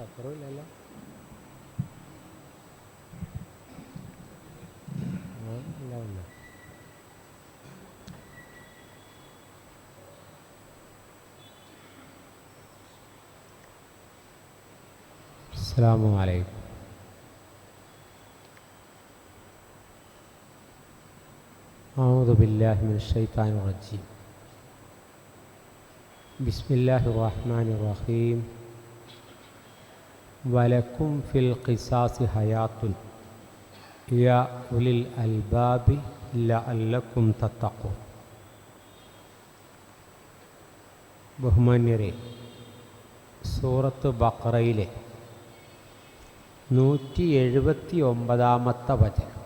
سافروا ولا لا؟ لا ولا السلام عليكم أعوذ بالله من الشيطان الرجيم. بسم الله الرحمن الرحيم. വലക്കും ഫിൽ ഖിസാസി ഹയാത്തുൽ യാ ഉലിൽ അൽബാബി ലഅല്ലക്കും തത്തക്കും ബഹുമാന്യരെ സൂറത്ത് ബക്രയിലെ നൂറ്റി എഴുപത്തി ഒമ്പതാമത്തെ വചനം.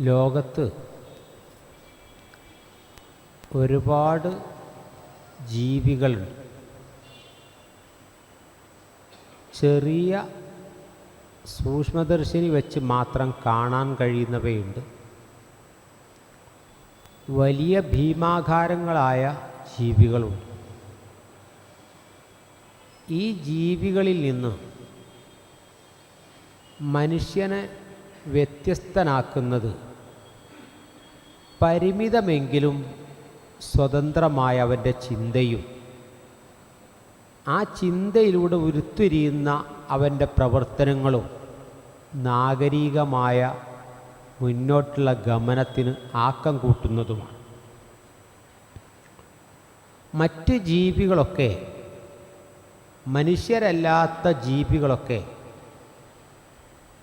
ലോകത്ത് ഒരുപാട് ജീവികളുണ്ട്. ചെറിയ സൂക്ഷ്മദർശിനി വെച്ച് മാത്രം കാണാൻ കഴിയുന്നവയുണ്ട്. വലിയ ഭീമാകാരങ്ങളായ ജീവികളുണ്ട്. ഈ ജീവികളിൽ നിന്ന് മനുഷ്യനെ വ്യത്യസ്തനാക്കുന്നത് പരിമിതമെങ്കിലും സ്വതന്ത്രമായ അവന്റെ ചിന്തയും. ആ ചിന്തയിലൂടെ ഉരുത്തിരിയുന്ന അവന്റെ പ്രവർത്തനങ്ങളും നാഗരികമായ മുന്നോട്ടുള്ള ഗമനത്തിന് ആക്കം കൂട്ടുന്നതുമാണ്. മറ്റ് ജീവികളൊക്കെ മനുഷ്യരല്ലാത്ത ജീവികളൊക്കെ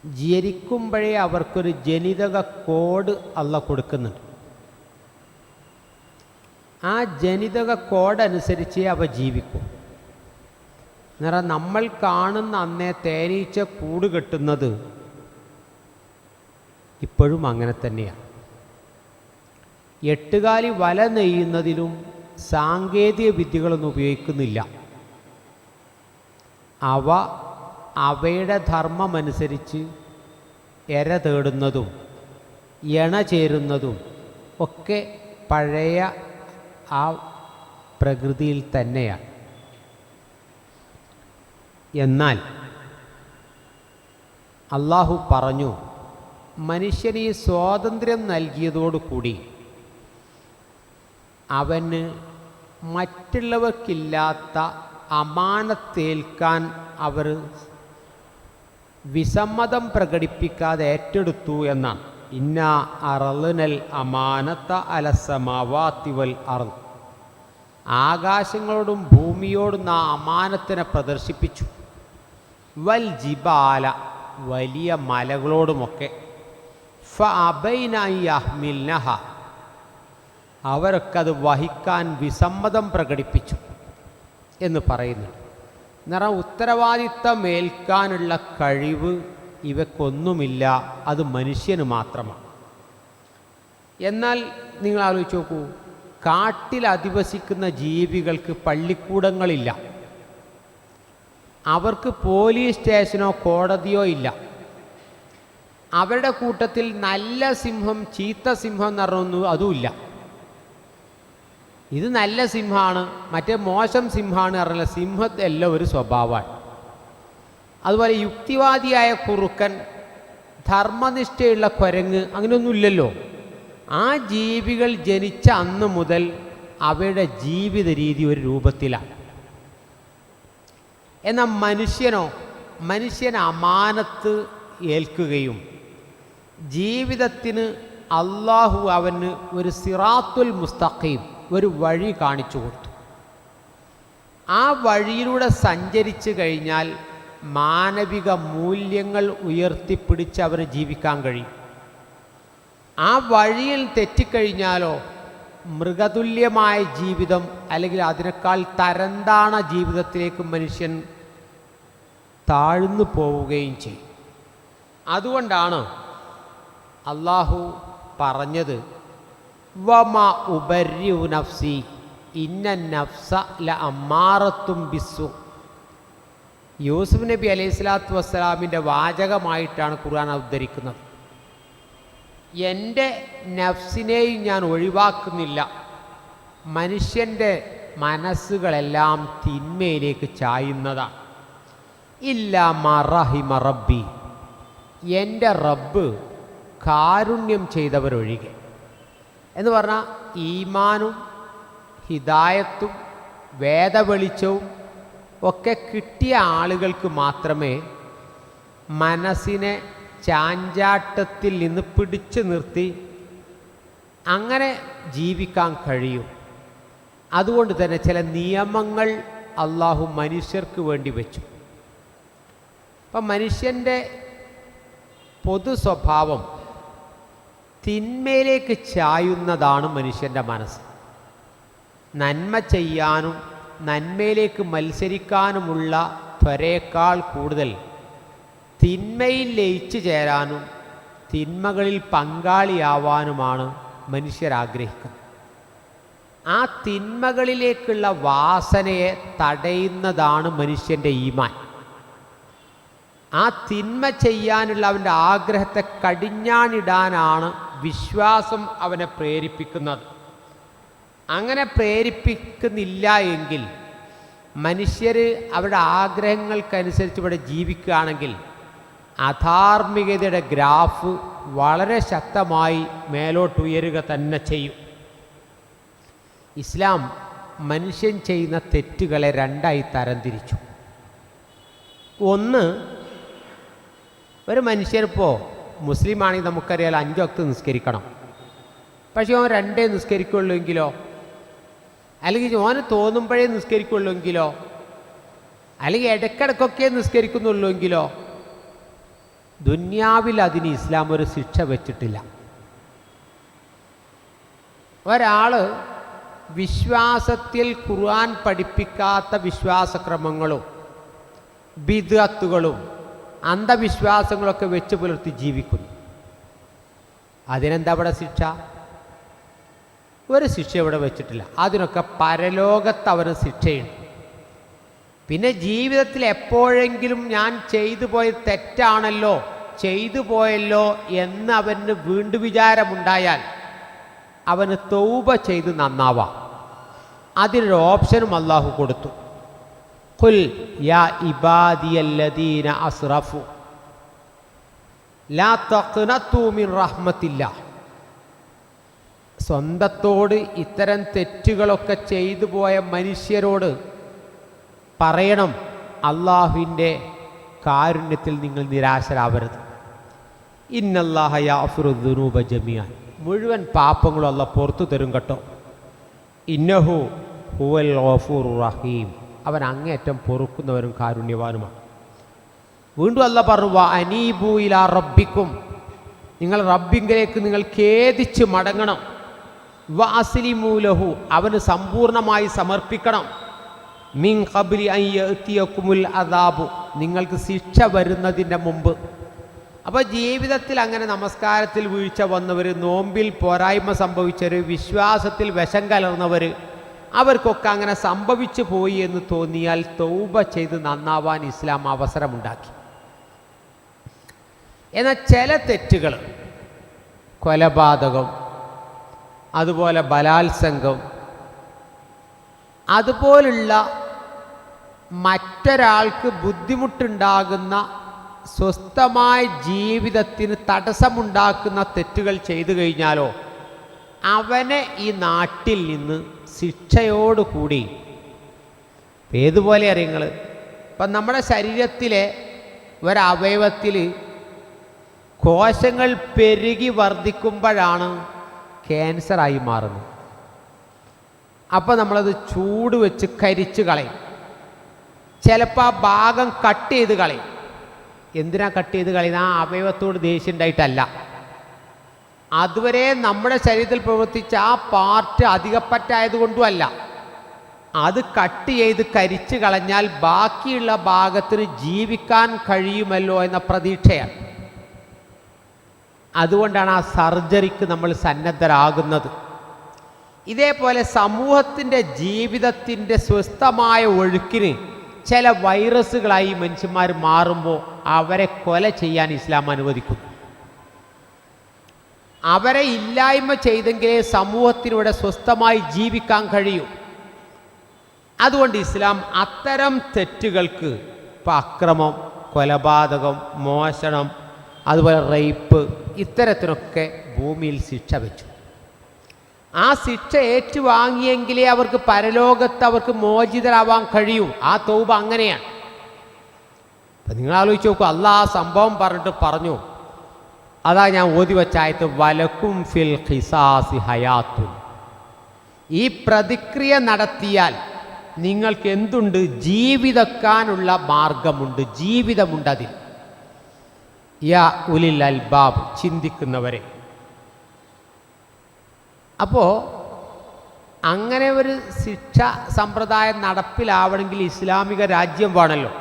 ജനിക്കുമ്പോഴേ അവർക്കൊരു ജനിതക കോഡ് അല്ല കൊടുക്കുന്നുണ്ട് ആ ജനിതക കോഡ് അനുസരിച്ച് അവ ജീവിക്കും. എന്നാൽ നമ്മൾ കാണുന്ന അന്നേ തേനീച്ച കൂട് കെട്ടുന്നത് ഇപ്പോഴും അങ്ങനെ തന്നെയാണ് എട്ടുകാലി വല നെയ്യുന്നതിലും സാങ്കേതിക വിദ്യകളൊന്നും ഉപയോഗിക്കുന്നില്ല. അവ അവയുടെ ധർമ്മമനുസരിച്ച് എര തേടുന്നതും എണ ചേരുന്നതും ഒക്കെ പഴയ ആ പ്രകൃതിയിൽ തന്നെയാണ് എന്നാൽ അള്ളാഹു പറഞ്ഞു മനുഷ്യന് ഈ സ്വാതന്ത്ര്യം നൽകിയതോടുകൂടി അവന് മറ്റുള്ളവർക്കില്ലാത്ത അമാനത്തേൽക്കാൻ അവർ വിസമ്മതം പ്രകടിപ്പിക്കാതെ ഏറ്റെടുത്തു എന്നാണ്. ഇന്ന അറളിനൽ അമാനത്ത അലസമാവാത്തിവൽ അറ ആകാശങ്ങളോടും ഭൂമിയോടും ആ അമാനത്തിനെ പ്രദർശിപ്പിച്ചു. വൽ ജിബാല വലിയ മലകളോടുമൊക്കെ. ഫ അബൈനഹ്മിൽനഹ അവരൊക്കെ അത് വഹിക്കാൻ വിസമ്മതം പ്രകടിപ്പിച്ചു എന്ന് പറയുന്നുണ്ട്. നിറ ഉത്തരവാദിത്തം ഏൽക്കാനുള്ള കഴിവ് ഇവക്കൊന്നുമില്ല അത് മനുഷ്യന് മാത്രമാണ്. എന്നാൽ നിങ്ങൾ ആലോചിച്ച് നോക്കൂ കാട്ടിൽ അധിവസിക്കുന്ന ജീവികൾക്ക് പള്ളിക്കൂടങ്ങളില്ല. അവർക്ക് പോലീസ് സ്റ്റേഷനോ കോടതിയോ ഇല്ല. അവരുടെ കൂട്ടത്തിൽ നല്ല സിംഹം ചീത്ത സിംഹം എന്ന് പറഞ്ഞൊന്നും അതുമില്ല. ഇത് നല്ല സിംഹമാണ് മറ്റേ മോശം സിംഹമാണ് പറഞ്ഞാൽ സിംഹത്തെല്ലാം ഒരു സ്വഭാവമാണ്. അതുപോലെ യുക്തിവാദിയായ കുറുക്കൻ ധർമ്മനിഷ്ഠയുള്ള കുരങ്ങ് അങ്ങനെയൊന്നുമില്ലല്ലോ ആ ജീവികൾ ജനിച്ച അന്ന് മുതൽ അവയുടെ ജീവിത രീതി ഒരു രൂപത്തിലാണ്. എന്നാൽ മനുഷ്യനോ മനുഷ്യൻ അമാനത്ത് ഏൽക്കുകയും ജീവിതത്തിന് അള്ളാഹു അവന് ഒരു സിറാത്തുൽ മുസ്തഖീം ഒരു വഴി കാണിച്ചു കൊടുത്തു. ആ വഴിയിലൂടെ സഞ്ചരിച്ചു കഴിഞ്ഞാൽ മാനവിക മൂല്യങ്ങൾ ഉയർത്തിപ്പിടിച്ച് അവന് ജീവിക്കാൻ കഴിയും. ആ വഴിയിൽ തെറ്റിക്കഴിഞ്ഞാലോ മൃഗതുല്യമായ ജീവിതം അല്ലെങ്കിൽ അതിനേക്കാൾ തരംതാണ ജീവിതത്തിലേക്ക് മനുഷ്യൻ താഴ്ന്നു പോവുകയും ചെയ്യും. അതുകൊണ്ടാണ് അള്ളാഹു പറഞ്ഞത് വമ ഉപര്യു നഫ്സി ഇന്ന നഫ്സ ല അമ്മാറത്തും ബിസ്സു. യൂസുഫ് നബി അലൈഹി സ്വലാത്തു വസ്സലാമിന്റെ വാചകമായിട്ടാണ് ഖുർആൻ ഉദ്ധരിക്കുന്നത് എന്റെ നഫ്സിനെയും ഞാൻ ഒഴിവാക്കുന്നില്ല. മനുഷ്യന്റെ മനസ്സുകളെല്ലാം തിന്മയിലേക്ക് ചായുന്നതാണ് ഇല്ല മറഹിമ റബ്ബി. എന്റെ റബ്ബ് കാരുണ്യം ചെയ്തവരൊഴികെ. എന്ന് പറഞ്ഞാൽ ഈമാനും ഹിദായത്തും വേദവെളിച്ചവും ഒക്കെ കിട്ടിയ ആളുകൾക്ക് മാത്രമേ മനസ്സിനെ ചാഞ്ചാട്ടത്തിൽ നിന്ന് പിടിച്ചു നിർത്തി അങ്ങനെ ജീവിക്കാൻ കഴിയും. അതുകൊണ്ട് തന്നെ ചില നിയമങ്ങൾ അള്ളാഹു മനുഷ്യർക്ക് വേണ്ടി വെച്ചു. അപ്പം മനുഷ്യന്റെ പൊതു സ്വഭാവം തിന്മയിലേക്ക് ചായുന്നതാണ് മനുഷ്യന്റെ മനസ്സ്. നന്മ ചെയ്യാനും നന്മയിലേക്ക് മത്സരിക്കാനുമുള്ള ത്വരയേക്കാൾ കൂടുതൽ തിന്മയിൽ ലയിച്ചു ചേരാനും തിന്മകളിൽ പങ്കാളിയാവാനുമാണ് മനുഷ്യരാഗ്രഹിക്കുന്നത് ആ തിന്മകളിലേക്കുള്ള വാസനയെ തടയുന്നതാണ് മനുഷ്യന്റെ ഈമാൻ. ആ തിന്മ ചെയ്യാനുള്ള അവന്റെ ആഗ്രഹത്തെ കടിഞ്ഞാണിടാനാണ് വിശ്വാസം അവനെ പ്രേരിപ്പിക്കുന്നത്. അങ്ങനെ പ്രേരിപ്പിക്കുന്നില്ല എങ്കിൽ മനുഷ്യർ അവരുടെ ആഗ്രഹങ്ങൾക്കനുസരിച്ച് ഇവിടെ ജീവിക്കുകയാണെങ്കിൽ അധാർമികതയുടെ ഗ്രാഫ് വളരെ ശക്തമായി മേലോട്ടുയരുക തന്നെ ചെയ്യും. ഇസ്ലാം മനുഷ്യൻ ചെയ്യുന്ന തെറ്റുകളെ രണ്ടായി തരംതിരിച്ചു. ഒന്ന് ഒരു മനുഷ്യനിപ്പോൾ മുസ്ലിമാണെങ്കിൽ നമുക്കറിയാലോ അഞ്ച് വക്ത് നിസ്കരിക്കണം. പക്ഷേ അവൻ രണ്ടേ നിസ്കരിക്കുള്ളൂ എങ്കിലോ അല്ലെങ്കിൽ ഓന് തോന്നുമ്പോഴേ നിസ്കരിക്കുള്ളൂ എങ്കിലോ അല്ലെങ്കിൽ ഇടയ്ക്കിടയ്ക്കൊക്കെ നിസ്കരിക്കുന്നുള്ളൂ എങ്കിലോ ദുന്യാവിൽ അതിന് ഇസ്ലാം ഒരു ശിക്ഷ വെച്ചിട്ടില്ല. ഒരാൾ വിശ്വാസത്തിൽ ഖുർആൻ പഠിപ്പിക്കാത്ത വിശ്വാസക്രമങ്ങളും ബിദത്തുകളും അന്ധവിശ്വാസങ്ങളൊക്കെ വെച്ച് പുലർത്തി ജീവിക്കുന്നു. അതിനെന്താ ഇവിടെ ശിക്ഷ? ഒരു ശിക്ഷ ഇവിടെ വെച്ചിട്ടില്ല. അതിനൊക്കെ പരലോകത്ത് അവന് ശിക്ഷയുണ്ട്. പിന്നെ ജീവിതത്തിൽ എപ്പോഴെങ്കിലും ഞാൻ ചെയ്തു പോയ തെറ്റാണല്ലോ. ചെയ്തു പോയല്ലോ എന്ന് അവന് വീണ്ടും വിചാരമുണ്ടായാൽ അവന് തൗബ ചെയ്ത് നന്നാവാം. അതിനൊരു ഓപ്ഷനും അള്ളാഹു കൊടുത്തു. കുൽ യാ ഇബാദിയല്ലദീന അസ്റഫു. ലാ തഖ്നതു മിൻ റഹ്മത്തില്ല. സ്വന്തത്തോട് ഇത്തരം തെറ്റുകളൊക്കെ ചെയ്തു പോയ മനുഷ്യരോട് പറയണം അള്ളാഹുവിന്റെ കാരുണ്യത്തിൽ നിങ്ങൾ നിരാശരാവരുത്. ഇന്നല്ലാഹ യാഫുറുദ്ദുനൂബ ജമിയാൻ മുഴുവൻ പാപ്പങ്ങളും അല്ല പുറത്തു തരും കേട്ടോ. ഇന്നഹു ഹുവൽ ഗഫൂർ റഹീം. അവൻ അങ്ങേറ്റം പൊറുക്കുന്നവരും കാരുണ്യവാനുമാണ്. വീണ്ടും അല്ല പറഞ്ഞു അനീബൂയില അനീബു ഇലാ റബ്ബിക്കും. നിങ്ങൾ റബ്ബിങ്കിലേക്ക് നിങ്ങൾ ഖേദിച്ച് മടങ്ങണം. വ അസ്ലിമൂലഹു അവന് സമ്പൂർണമായി സമർപ്പിക്കണം. മിൻ കബിലി അയ്യത്തിയക്കുമുൽ അദാബു. നിങ്ങൾക്ക് ശിക്ഷ വരുന്നതിന്റെ മുമ്പ്. അപ്പോൾ ജീവിതത്തിൽ അങ്ങനെ നമസ്കാരത്തിൽ വീഴ്ച വന്നവർ നോമ്പിൽ പോരായ്മ സംഭവിച്ചവർ വിശ്വാസത്തിൽ വിഷം കലർന്നവർ അവർക്കൊക്കെ അങ്ങനെ സംഭവിച്ചു പോയി എന്ന് തോന്നിയാൽ തൗബ ചെയ്ത് നന്നാവാൻ ഇസ്ലാം അവസരമുണ്ടാക്കി. എന്നാൽ ചില തെറ്റുകൾ കൊലപാതകം അതുപോലെ ബലാത്സംഗം അതുപോലുള്ള മറ്റൊരാൾക്ക് ബുദ്ധിമുട്ടുണ്ടാകുന്ന സ്വസ്ഥമായ ജീവിതത്തിന് തടസ്സമുണ്ടാക്കുന്ന തെറ്റുകൾ ചെയ്തു കഴിഞ്ഞാലോ അവനെ ഈ നാട്ടിൽ നിന്ന് ശിക്ഷയോടുകൂടി. ഏതുപോലെ അറിയങ്ങൾ ഇപ്പം നമ്മുടെ ശരീരത്തിലെ ഒരവയവത്തിൽ കോശങ്ങൾ പെരുകി വർദ്ധിക്കുമ്പോഴാണ് ക്യാൻസറായി മാറുന്നത്. അപ്പോൾ നമ്മളത് ചൂട് വെച്ച് കരിച്ചു കളയും. ചിലപ്പോൾ ആ ഭാഗം കട്ട് ചെയ്ത് കളയും. എന്തിനാ കട്ട് ചെയ്ത് കളയുന്നത് ആ അവയവത്തോട് ദേഷ്യം ഉണ്ടായിട്ടല്ല അതുവരെ നമ്മുടെ ശരീരത്തിൽ പ്രവർത്തിച്ച ആ പാർട്ട് അധികപ്പറ്റായതുകൊണ്ടും അല്ല അത് കട്ട് ചെയ്ത് കരിച്ചു കളഞ്ഞാൽ ബാക്കിയുള്ള ഭാഗത്തിന് ജീവിക്കാൻ കഴിയുമല്ലോ എന്ന പ്രതീക്ഷയാണ്. അതുകൊണ്ടാണ് ആ സർജറിക്ക് നമ്മൾ സന്നദ്ധരാകുന്നത്. ഇതേപോലെ സമൂഹത്തിന്റെ ജീവിതത്തിന്റെ സ്വസ്ഥമായ ഒഴുക്കിന് ചില വൈറസുകളായി മനുഷ്യന്മാർ മാറുമ്പോൾ അവരെ കൊല ചെയ്യാൻ ഇസ്ലാം അനുവദിക്കുന്നു. അവരെ ഇല്ലായ്മ ചെയ്തെങ്കിലേ സമൂഹത്തിലൂടെ സ്വസ്ഥമായി ജീവിക്കാൻ കഴിയൂ. അതുകൊണ്ട് ഇസ്ലാം അത്തരം തെറ്റുകൾക്ക് ഇപ്പം അക്രമം കൊലപാതകം മോഷണം അതുപോലെ റേപ്പ് ഇത്തരത്തിനൊക്കെ ഭൂമിയിൽ ശിക്ഷ വെച്ചു. ആ ശിക്ഷ ഏറ്റുവാങ്ങിയെങ്കിലേ അവർക്ക് പരലോകത്ത് അവർക്ക് മോചിതരാവാൻ കഴിയൂ. ആ തൗബ അങ്ങനെയാണ്. അപ്പം നിങ്ങൾ ആലോചിച്ച് നോക്കൂ അല്ല ആ സംഭവം പറഞ്ഞിട്ട് പറഞ്ഞു അതാ ഞാൻ ഓതി വച്ചായത് വലക്കും ഫിൽ ഖിസാസി ഹയാത്തുൻ. ഈ പ്രതിക്രിയ നടത്തിയാൽ നിങ്ങൾക്ക് എന്തുണ്ട്? ജീവിതക്കാനുള്ള മാർഗമുണ്ട് ജീവിതമുണ്ട് അതിൽ. യാ ഉലിൽ അൽബാബ് ചിന്തിക്കുന്നവരെ അപ്പോൾ അങ്ങനെ ഒരു ശിക്ഷ സമ്പ്രദായം നടപ്പിലാവണമെങ്കിൽ ഇസ്ലാമിക രാജ്യം വേണമല്ലോ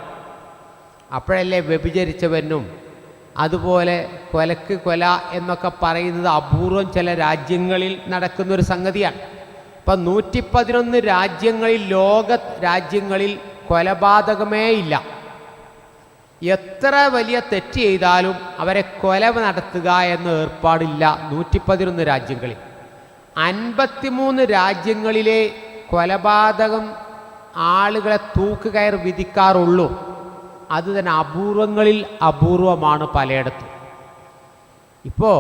അപ്പോഴല്ലേ വ്യഭിചരിച്ചവനും അതുപോലെ കൊലക്ക് കൊല എന്നൊക്കെ പറയുന്നത് അപൂർവം ചില രാജ്യങ്ങളിൽ നടക്കുന്നൊരു സംഗതിയാണ്. ഇപ്പം നൂറ്റി പതിനൊന്ന് രാജ്യങ്ങളിൽ ലോക രാജ്യങ്ങളിൽ കൊലപാതകമേ ഇല്ല. എത്ര വലിയ തെറ്റ് ചെയ്താലും അവരെ കൊല നടത്തുക എന്ന ഏർപ്പാടില്ല നൂറ്റി പതിനൊന്ന് രാജ്യങ്ങളിൽ. അൻപത്തിമൂന്ന് രാജ്യങ്ങളിലെ കൊലപാതകം ആളുകളെ തൂക്കുകയർ വിധിക്കാറുള്ളൂ. അത് തന്നെ അപൂർവങ്ങളിൽ അപൂർവമാണ് പലയിടത്തും. ഇപ്പോൾ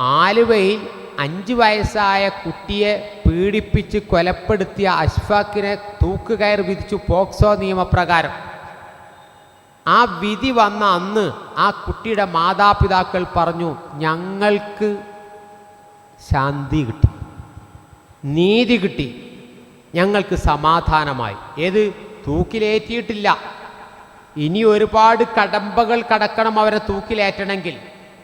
ആലുവയിൽ അഞ്ച് വയസ്സായ കുട്ടിയെ പീഡിപ്പിച്ച് കൊലപ്പെടുത്തിയ അഷ്ഫാക്കിനെ തൂക്കുകയർ വിധിച്ചു പോക്സോ നിയമപ്രകാരം. ആ വിധി വന്ന അന്ന് ആ കുട്ടിയുടെ മാതാപിതാക്കൾ പറഞ്ഞു ഞങ്ങൾക്ക് ശാന്തി കിട്ടി. നീതി കിട്ടി. ഞങ്ങൾക്ക് സമാധാനമായി. ഏത്? തൂക്കിലേറ്റിയിട്ടില്ല. ഇനി ഒരുപാട് കടമ്പകൾ കടക്കണം അവരെ തൂക്കിലേറ്റണമെങ്കിൽ.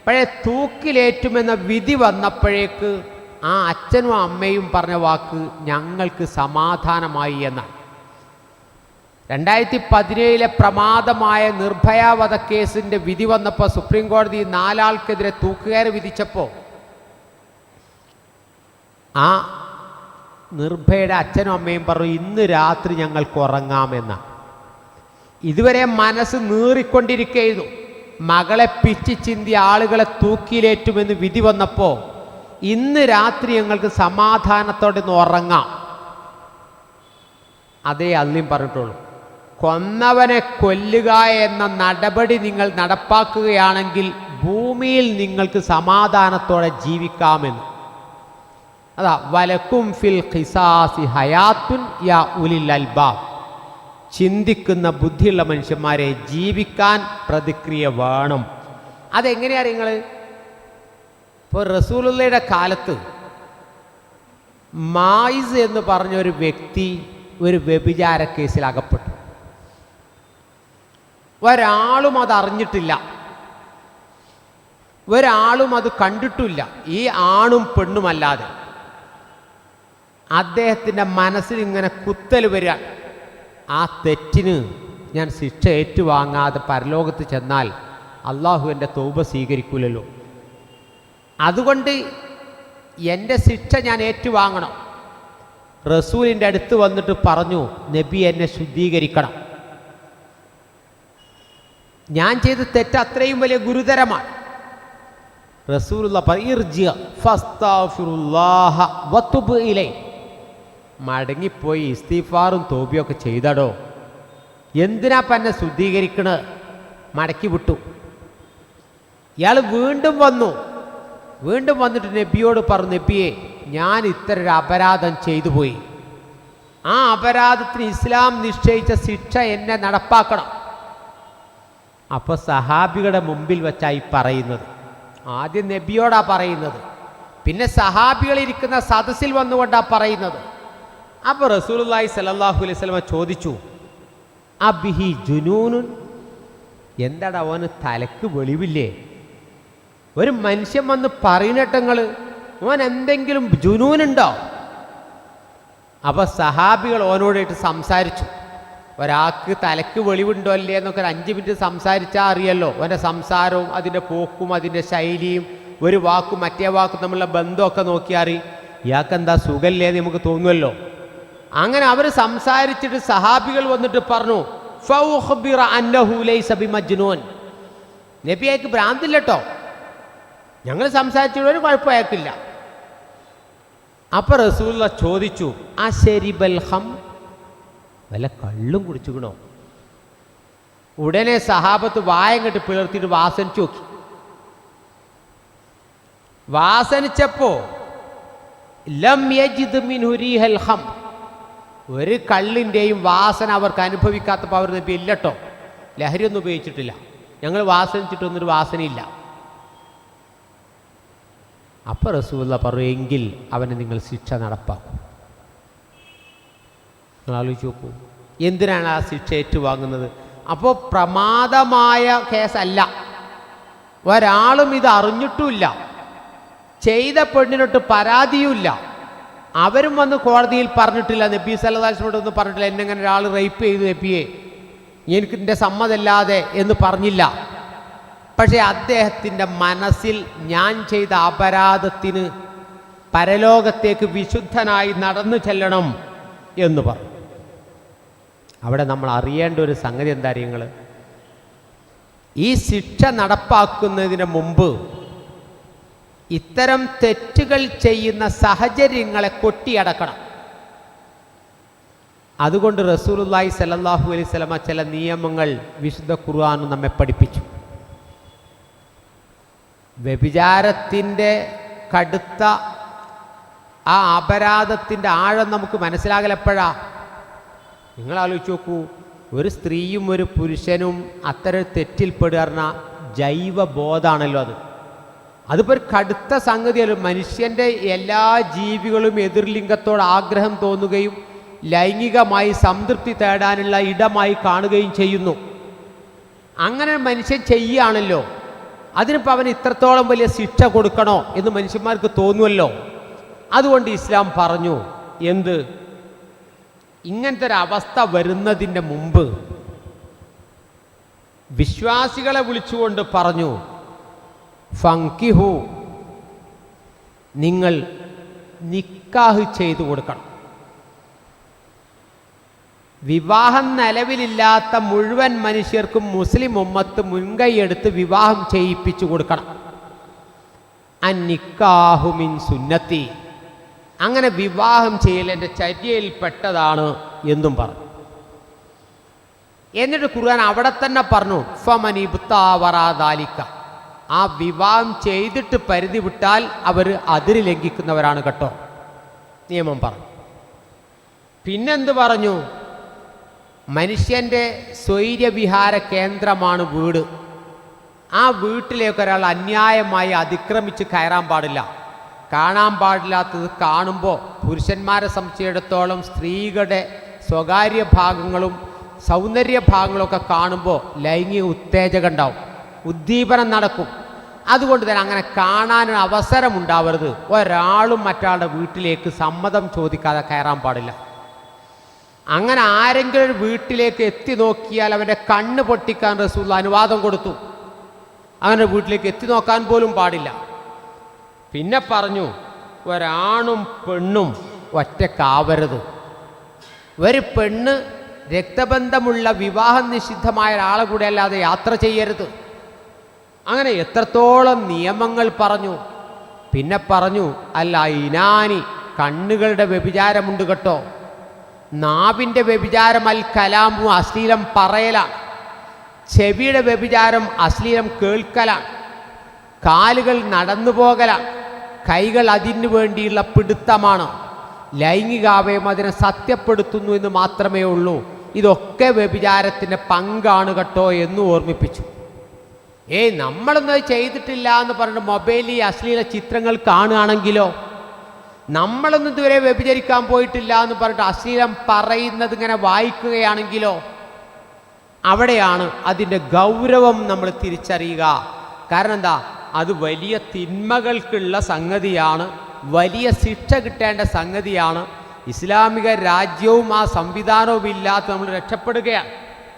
പഴയ തൂക്കിലേറ്റുമെന്ന വിധി വന്നപ്പോഴേക്ക് ആ അച്ഛനും അമ്മയും പറഞ്ഞ വാക്ക് ഞങ്ങൾക്ക് സമാധാനമായി എന്നാണ്. രണ്ടായിരത്തി പതിനേഴിലെ പ്രമാദമായ നിർഭയ വധക്കേസിന്റെ വിധി വന്നപ്പോൾ സുപ്രീം കോടതി നാലാൾക്കെതിരെ തൂക്കുകയർ വിധിച്ചപ്പോൾ ആ നിർഭയുടെ അച്ഛനും അമ്മയും പറഞ്ഞു ഇന്ന് രാത്രി ഞങ്ങൾക്ക് ഉറങ്ങാമെന്ന. ഇതുവരെ മനസ്സ് നീറിക്കൊണ്ടിരിക്കുന്നു മകളെ പിച്ചി ചിന്തി ആളുകളെ തൂക്കിയിലേറ്റുമെന്ന് വിധി വന്നപ്പോൾ ഇന്ന് രാത്രി ഞങ്ങൾക്ക് സമാധാനത്തോടെ ഒന്ന് ഉറങ്ങാം. അതേ അള്ളിയും പറഞ്ഞിട്ടുള്ളൂ. കൊന്നവനെ കൊല്ലുക എന്ന നടപടി നിങ്ങൾ നടപ്പാക്കുകയാണെങ്കിൽ ഭൂമിയിൽ നിങ്ങൾക്ക് സമാധാനത്തോടെ ജീവിക്കാമെന്ന്. അതാ വലക്കും ഫിൽ ഖിസാസി ഹയാത്തുൻ യാ ഉലിൽ അൽബാബ്. ചിന്തിക്കുന്ന ബുദ്ധിയുള്ള മനുഷ്യന്മാരെ ജീവിക്കാൻ പ്രതിക്രിയ വേണം. അതെങ്ങനെയാണ് നിങ്ങൾ ഇപ്പോൾ റസൂലുള്ളയുടെ കാലത്ത് മായിസ് എന്ന് പറഞ്ഞ ഒരു വ്യക്തി ഒരു വ്യഭിചാര കേസിൽ അകപ്പെട്ടു. ഒരാളും അത് അറിഞ്ഞിട്ടില്ല. ഒരാളും അത് കണ്ടിട്ടില്ല. ഈ ആണും പെണ്ണുമല്ലാതെ അദ്ദേഹത്തിന്റെ മനസ്സിൽ ഇങ്ങനെ കുത്തൽ വരിക. ആ തെറ്റിന് ഞാൻ ശിക്ഷ ഏറ്റുവാങ്ങാതെ പരലോകത്ത് ചെന്നാൽ അള്ളാഹു എന്റെ തൗബ സ്വീകരിക്കൂലല്ലോ. അതുകൊണ്ട് എന്റെ ശിക്ഷ ഞാൻ ഏറ്റുവാങ്ങണം. റസൂലിന്റെ അടുത്ത് വന്നിട്ട് പറഞ്ഞു നബി എന്നെ ശുദ്ധീകരിക്കണം. ഞാൻ ചെയ്ത തെറ്റ് അത്രയും വലിയ ഗുരുതരമാണ്. റസൂലുള്ള മടങ്ങിപ്പോയി ഇസ്തീഫാറും തോബിയൊക്കെ ചെയ്തടോ? എന്തിനാ പന്നെ ശുദ്ധീകരിക്കണത് മടക്കി വിട്ടു. ഇയാൾ വീണ്ടും വന്നു. വീണ്ടും വന്നിട്ട് നബിയോട് പറഞ്ഞു നബിയെ ഞാൻ ഇത്ര ഒരു അപരാധം ചെയ്തു പോയി. ആ അപരാധത്തിന് ഇസ്ലാം നിശ്ചയിച്ച ശിക്ഷ എന്നെ നടപ്പാക്കണം. അപ്പോൾ സഹാബികളുടെ മുമ്പിൽ വെച്ചായി പറയുന്നത്. ആദ്യം നബിയോടാ പറയുന്നത്. പിന്നെ സഹാബികൾ ഇരിക്കുന്ന സദസ്സിൽ വന്നുകൊണ്ടാണ് പറയുന്നത്. അപ്പോൾ റസൂലുള്ളാഹി സലല്ലാഹു അലൈഹി സ്വലമ ചോദിച്ചു അബിഹി ജുനൂനു എന്താടാ അവന് തലക്ക് വെളിവില്ലേ? ഒരു മനുഷ്യൻ വന്ന് പറയുന്നിട്ടങ്ങൾ ഓൻ എന്തെങ്കിലും ജുനൂനുണ്ടോ? അപ്പോൾ സഹാബികൾ ഓനോടായിട്ട് സംസാരിച്ചു ഒരാൾക്ക് തലക്ക് വെളിവുണ്ടോ അല്ലേ എന്നൊക്കെ ഒരു അഞ്ച് മിനിറ്റ് സംസാരിച്ചാൽ അറിയല്ലോ അവന്റെ സംസാരവും അതിന്റെ പോക്കും അതിന്റെ ശൈലിയും ഒരു വാക്കും മറ്റേ വാക്കും തമ്മിലുള്ള ബന്ധമൊക്കെ നോക്കിയാറി ഇയാൾക്ക് എന്താ സുഖമില്ലേ എന്ന് നമുക്ക് തോന്നുമല്ലോ അങ്ങനെ അവർ സംസാരിച്ചിട്ട് സഹാബികൾ വന്നിട്ട് പറഞ്ഞു നബി അയക്ക് ലൈസ ബിമജ്നൂൻ." നബിയേക്ക് ഭ്രാന്തില്ലട്ടോ. ഞങ്ങൾ സംസാരിച്ചിട്ട് ഒരു കുഴപ്പം അയക്കില്ല അപ്പൊ റസൂല്ല ചോദിച്ചു ആ ശരി ബൽഹം വല്ല കള്ളും കുടിച്ചുകണോ ഉടനെ സഹാബത്ത് വായം കെട്ട് പിളർത്തിയിട്ട് വാസനിച്ചു നോക്കി. വാസനിച്ചപ്പോ ലം യജിദ് മിൻഹു റീഹൽ ഹം. ഒരു കള്ളിന്റെയും വാസന അവർക്ക് അനുഭവിക്കാത്തപ്പോൾ അവർ നബി ഇല്ലട്ടോ. ലഹരി ഒന്നും ഉപയോഗിച്ചിട്ടില്ല. ഞങ്ങൾ വാസനിച്ചിട്ടൊന്നൊരു വാസനയില്ല. അപ്പോൾ റസൂല്ല പറഞ്ഞു എങ്കിൽ അവന് നിങ്ങൾ ശിക്ഷ നടപ്പാക്കും. നിങ്ങൾ ആലോചിച്ച് നോക്കൂ. എന്തിനാണ് ആ ശിക്ഷ ഏറ്റുവാങ്ങുന്നത്? അപ്പോൾ പ്രമാദമായ കേസല്ല. ഒരാളും ഇത് അറിഞ്ഞിട്ടുമില്ല. ചെയ്ത പെണ്ണിനൊട്ട് പരാതിയുമില്ല. അവരും വന്ന് കോടതിയിൽ പറഞ്ഞിട്ടില്ല. നബി സല്ലാസ്മോട് ഒന്നും പറഞ്ഞിട്ടില്ല. എന്നെ അങ്ങനെ ഒരാൾ റേപ്പ് ചെയ്തു നബിയെ. എനിക്ക് എന്റെ സമ്മതമില്ലാതെ എന്ന് പറഞ്ഞില്ല. പക്ഷേ അദ്ദേഹത്തിന്റെ മനസ്സിൽ ഞാൻ ചെയ്ത അപരാധത്തിന് പരലോകത്തേക്ക് വിശുദ്ധനായി നടന്നു ചെല്ലണം എന്ന് പറഞ്ഞു. അവിടെ നമ്മൾ അറിയേണ്ട ഒരു സംഗതി എന്താ അറിയങ്ങൾ ഈ ശിക്ഷ നടപ്പാക്കുന്നതിന് മുമ്പ് ഇത്തരം തെറ്റുകൾ ചെയ്യുന്ന സാഹചര്യങ്ങളെ കൊട്ടിയടക്കണം. അതുകൊണ്ട് റസൂലുല്ലായി സല്ലല്ലാഹു അലൈഹി സ്വലമ ചില നിയമങ്ങൾ വിശുദ്ധ ഖുർആൻ നമ്മെ പഠിപ്പിച്ചു. വ്യഭിചാരത്തിന്റെ കടുത്ത ആ അപരാധത്തിന്റെ ആഴം നമുക്ക് മനസ്സിലാകലെപ്പോഴാ നിങ്ങൾ ആലോചിച്ച് നോക്കൂ ഒരു സ്ത്രീയും ഒരു പുരുഷനും അത്തരം തെറ്റിൽപ്പെടുക ജൈവ ബോധമാണല്ലോ അത്. അതിപ്പോൾ ഒരു കടുത്ത സംഗതിയല്ല. മനുഷ്യന്റെ എല്ലാ ജീവികളും എതിർലിംഗത്തോട് ആഗ്രഹം തോന്നുകയും ലൈംഗികമായി സംതൃപ്തി തേടാനുള്ള ഇടമായി കാണുകയും ചെയ്യുന്നു. അങ്ങനെ മനുഷ്യൻ ചെയ്യുകയാണല്ലോ അതിനിപ്പോൾ അവന് ഇത്രത്തോളം വലിയ ശിക്ഷ കൊടുക്കണോ എന്ന് മനുഷ്യന്മാർക്ക് തോന്നുമല്ലോ അതുകൊണ്ട് ഇസ്ലാം പറഞ്ഞു എന്ത്? ഇങ്ങനത്തെ ഒരു അവസ്ഥ വരുന്നതിന്റെ മുമ്പ് വിശ്വാസികളെ വിളിച്ചുകൊണ്ട് പറഞ്ഞു ഫങ്കിഹു. നിങ്ങൾ നിക്കാഹ് ചെയ്തു കൊടുക്കണം. വിവാഹം നിലവിലില്ലാത്ത മുഴുവൻ മനുഷ്യർക്കും മുസ്ലിം ഉമ്മത്ത് മുൻകൈയെടുത്ത് വിവാഹം ചെയ്യിപ്പിച്ചു കൊടുക്കണം. അന്നിക്കാഹുമിൻ സുന്നത്തി. അങ്ങനെ വിവാഹം ചെയ്യൽ എന്റെ ചര്യയിൽപ്പെട്ടതാണ് എന്നും പറഞ്ഞു. എന്നിട്ട് ഖുർആൻ അവിടെ തന്നെ പറഞ്ഞു ഫമനി ഫമനിബുത്താവറാദാലിക്ക ആ വിവാഹം ചെയ്തിട്ട് പരിധി വിട്ടാൽ അവർ അതിര് ലംഘിക്കുന്നവരാണ് കേട്ടോ. നിയമം പറഞ്ഞു. പിന്നെന്ത് പറഞ്ഞു? മനുഷ്യന്റെ സ്വൈര്യവിഹാര കേന്ദ്രമാണ് വീട്. ആ വീട്ടിലേക്ക് ഒരാൾ അന്യായമായി അതിക്രമിച്ച് കയറാൻ പാടില്ല. കാണാൻ പാടില്ലാത്തത് കാണുമ്പോൾ പുരുഷന്മാരെ സംബന്ധിച്ചിടത്തോളം സ്ത്രീകളുടെ സ്വകാര്യ ഭാഗങ്ങളും സൗന്ദര്യ ഭാഗങ്ങളൊക്കെ കാണുമ്പോൾ ലൈംഗിക ഉത്തേജകം ഉണ്ടാവും. ഉദ്ദീപനം നടക്കും. അതുകൊണ്ട് തന്നെ അങ്ങനെ കാണാനൊരു അവസരം ഉണ്ടാവരുത് ഒരാളും മറ്റാളുടെ വീട്ടിലേക്ക് സമ്മതം ചോദിക്കാതെ കയറാൻ പാടില്ല. അങ്ങനെ ആരെങ്കിലും ഒരു വീട്ടിലേക്ക് എത്തി നോക്കിയാൽ അവന്റെ കണ്ണ് പൊട്ടിക്കാൻ റസൂൽ അനുവാദം കൊടുത്തു. അങ്ങനെ വീട്ടിലേക്ക് എത്തി നോക്കാൻ പോലും പാടില്ല. പിന്നെ പറഞ്ഞു ഒരാണും പെണ്ണും ഒറ്റക്കാവരുത് ഒരു പെണ്ണ് രക്തബന്ധമുള്ള വിവാഹം നിഷിദ്ധമായ ഒരാളെ കൂടെ അല്ലാതെ യാത്ര ചെയ്യരുത്. അങ്ങനെ എത്രത്തോളം നിയമങ്ങൾ പറഞ്ഞു. പിന്നെ പറഞ്ഞു അല്ല ഇനാനി കണ്ണുകളുടെ വ്യഭിചാരമുണ്ട് കേട്ടോ. നാവിന്റെ വ്യഭിചാരം അൽ കലാമു അശ്ലീലം പറയലാണ്. ചെവിയുടെ വ്യഭിചാരം അശ്ലീലം കേൾക്കലാണ്. കാലുകൾ നടന്നു പോകലാണ്. കൈകൾ അതിനു വേണ്ടിയുള്ള പിടുത്തമാണ്. ലൈംഗികാവയം അതിനെ സത്യപ്പെടുത്തുന്നു എന്ന് മാത്രമേ ഉള്ളൂ. ഇതൊക്കെ വ്യഭിചാരത്തിന്റെ പങ്കാണ് കേട്ടോ എന്ന് ഓർമ്മിപ്പിച്ചു. ഏയ് നമ്മളൊന്നും ചെയ്തിട്ടില്ല എന്ന് പറഞ്ഞിട്ട് മൊബൈലിൽ അശ്ലീല ചിത്രങ്ങൾ കാണുകയാണെങ്കിലോ? നമ്മളൊന്നും ഇതുവരെ വ്യഭിചരിക്കാൻ പോയിട്ടില്ല എന്ന് പറഞ്ഞിട്ട് അശ്ലീലം പറയുന്നത് ഇങ്ങനെ വായിക്കുകയാണെങ്കിലോ? അവിടെയാണ് അതിന്റെ ഗൗരവം നമ്മൾ തിരിച്ചറിയുക. കാരണം എന്താ? അത് വലിയ തിന്മകൾക്കുള്ള സംഗതിയാണ്. വലിയ ശിക്ഷ കിട്ടേണ്ട സംഗതിയാണ്. ഇസ്ലാമിക രാജ്യവും ആ സംവിധാനവും ഇല്ലാത്ത നമ്മൾ രക്ഷപ്പെടുകയാണ്.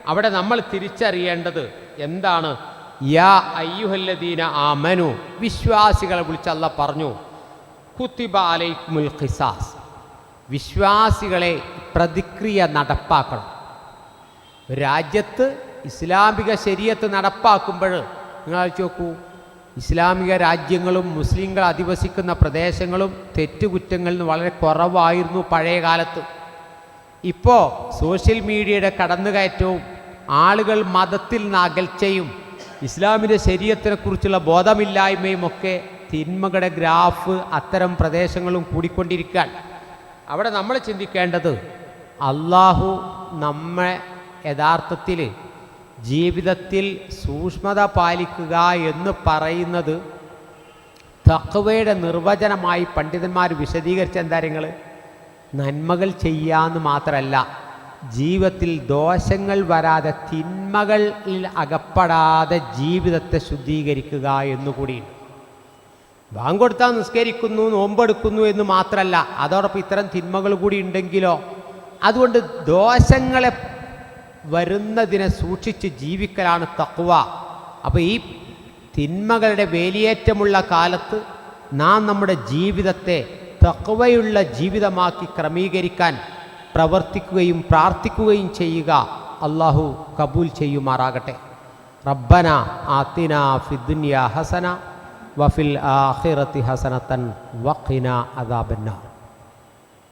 അവിടെ നമ്മൾ തിരിച്ചറിയേണ്ടത് എന്താണ്? യാ അയ്യുഹല്ലദീന ആമനു. വിശ്വാസികളെ വിളിച്ചല്ല പറഞ്ഞു കുത്തിബ അലൈക്കുമുൽ ഖിസാസ്. വിശ്വാസികളെ പ്രതിക്രിയ നടപ്പാക്കണം. രാജ്യത്ത് ഇസ്ലാമിക ശരീരത്ത് നടപ്പാക്കുമ്പോൾ നിങ്ങൾ നോക്കൂ ഇസ്ലാമിക രാജ്യങ്ങളും മുസ്ലിങ്ങൾ അധിവസിക്കുന്ന പ്രദേശങ്ങളും തെറ്റുകുറ്റങ്ങളിൽ നിന്ന് വളരെ കുറവായിരുന്നു പഴയ കാലത്ത്. ഇപ്പോൾ സോഷ്യൽ മീഡിയയുടെ കടന്നുകയറ്റവും ആളുകൾ മതത്തിൽ നിന്ന് അകൽച്ചയും ഇസ്ലാമിന്റെ ശരീരത്തിനെക്കുറിച്ചുള്ള ബോധമില്ലായ്മയും ഒക്കെ തിന്മകളുടെ ഗ്രാഫ് അത്തരം പ്രദേശങ്ങളും കൂടിക്കൊണ്ടിരിക്കാൻ. അവിടെ നമ്മൾ ചിന്തിക്കേണ്ടത് അള്ളാഹു നമ്മെ യഥാർത്ഥത്തിൽ ജീവിതത്തിൽ സൂക്ഷ്മത പാലിക്കുക എന്ന് പറയുന്നത് തക്വയുടെ നിർവചനമായി പണ്ഡിതന്മാർ വിശദീകരിച്ച എന്താ നന്മകൾ ചെയ്യാന്ന് മാത്രമല്ല ജീവിതത്തിൽ ദോഷങ്ങൾ വരാതെ തിന്മകളിൽ അകപ്പെടാതെ ജീവിതത്തെ ശുദ്ധീകരിക്കുക എന്നുകൂടിയുണ്ട് വാങ്കൊടുത്താൽ നിസ്കരിക്കുന്നു നോമ്പെടുക്കുന്നു എന്ന് മാത്രമല്ല അതോടൊപ്പം ഇത്തരം തിന്മകൾ കൂടി ഉണ്ടെങ്കിലോ? അതുകൊണ്ട് ദോഷങ്ങളെ വരുന്നതിനെ സൂക്ഷിച്ച് ജീവിക്കലാണ് തക്കുവ അപ്പോൾ ഈ തിന്മകളുടെ വേലിയേറ്റമുള്ള കാലത്ത് നാം നമ്മുടെ ജീവിതത്തെ തക്കുവയുള്ള ജീവിതമാക്കി ക്രമീകരിക്കാൻ പ്രവർത്തിക്കുകയും പ്രാർത്ഥിക്കുകയും ചെയ്യുക അള്ളാഹു കബൂൽ ചെയ്യുമാറാകട്ടെ. റബ്ബന ആത്തിന ഫിദുന്യ ഹസന വഫിൽ ആഖിറത്തി ഹസനത്തൻ വഖിന അദാബന്നാർ